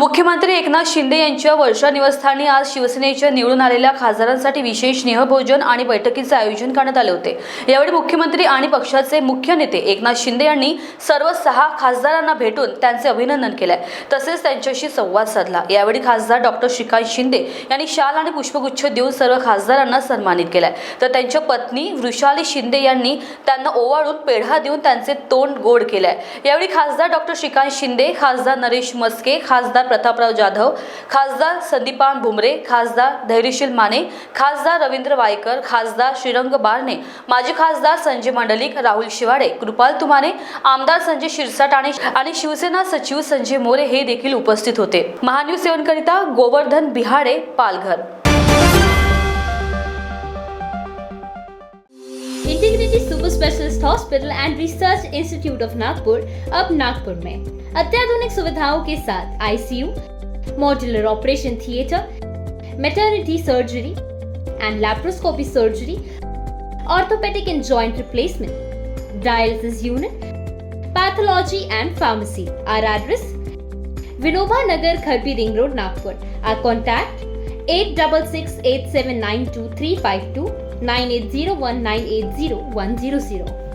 मुख्यमंत्री एकनाथ शिंदे यांच्या वर्षा निवासस्थानी आज शिवसेनेच्या निवडून आलेल्या खासदारांसाठी विशेष स्नेहभोजन आणि बैठकीचे आयोजन करण्यात आले होते. यावेळी मुख्यमंत्री आणि पक्षाचे मुख्य नेते एकनाथ शिंदे यांनी सर्व सहा खासदारांना भेटून त्यांचे अभिनंदन केले तसेच त्यांच्याशी संवाद साधला. यावेळी खासदार डॉक्टर श्रीकांत शिंदे यांनी शाल आणि पुष्पगुच्छ देऊन सर्व खासदारांना सन्मानित केलाय. तर त्यांच्या पत्नी वृषाली शिंदे यांनी त्यांना ओवाळून पेढा देऊन त्यांचे तोंड गोड केले यावेळी खासदार डॉक्टर श्रीकांत शिंदे खासदार नरेश मस्के खासदार प्रतापराव जाधव खासदार संदीपान भुमरे खासदार धैर्यशील माने खासदार रवींद्र वायकर खासदार श्रीरंग बारणे माजी खासदार संजय मंडलिक राहुल शिवाडे कृपाल तुमाने आमदार संजय शिरसाट आणि आणि शिवसेना सचिव संजय मोरे हे देखील उपस्थित होते. महान्यूज सेवनकरिता Govardhan Bihade Palghar. Integrated super specialist hospital and research institute of Nagpur अब नागपुर में। अत्याधुनिक सुविधाओं के साथ ICU modular operation theatre maternity surgery and laparoscopy surgery orthopaedic and joint replacement dialysis unit pathology and pharmacy R address Vinoba Nagar Kharbi ring road Nagpur R contact 8668792352 9801980100